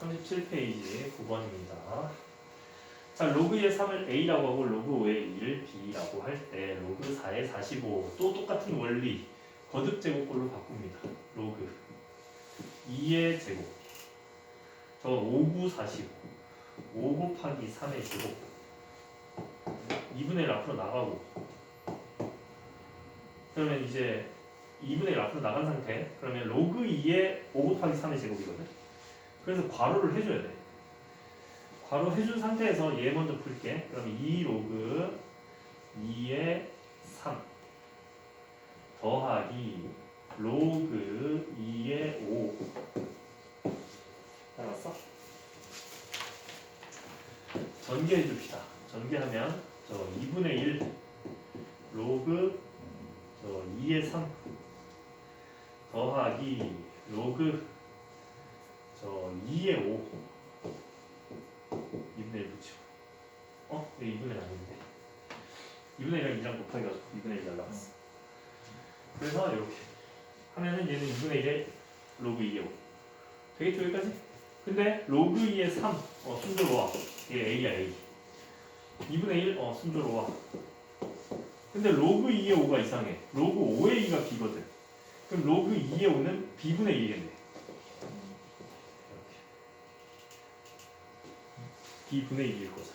37페이지 9번입니다. 자, 로그 2의 3을 A라고 하고 로그 5의 2를 B라고 할 때 로그 4의 45 또 똑같은 원리 거듭 제곱꼴로 바꿉니다. 로그 2의 제곱 저 5, 9, 45 5 곱하기 3의 제곱 2분의 1 앞으로 나가고 그러면 이제 2분의 1 앞으로 나간 상태 그러면 로그 2의 5 곱하기 3의 제곱이거든 그래서 괄호를 해줘야 돼. 괄호 해준 상태에서 얘 먼저 풀게. 그럼 2 로그 2의 3 더하기 로그 2의 5 알았어? 전개해 줍시다. 전개하면 저 2분의 1 로그 저 2의 3 더하기 로그 저 2의 5 2분의 1 붙이고. 어? 이거 2분의 1 아닌데. 2분의 1이랑 2랑 곱하기가지고 2분의 1 날라갔어. 그래서 이렇게. 하면은 얘는 2분의 1의 로그 2의 5 되겠죠 여기까지? 근데 로그 2의 3 어, 순조로 와. 얘 A야 A. 2분의 1 어, 순조로 와. 근데 로그 2의 5가 이상해. 로그 5의 2가 B거든. 그럼 로그 2의 5는 B분의 1이겠네 이렇게 B분의 1일 거죠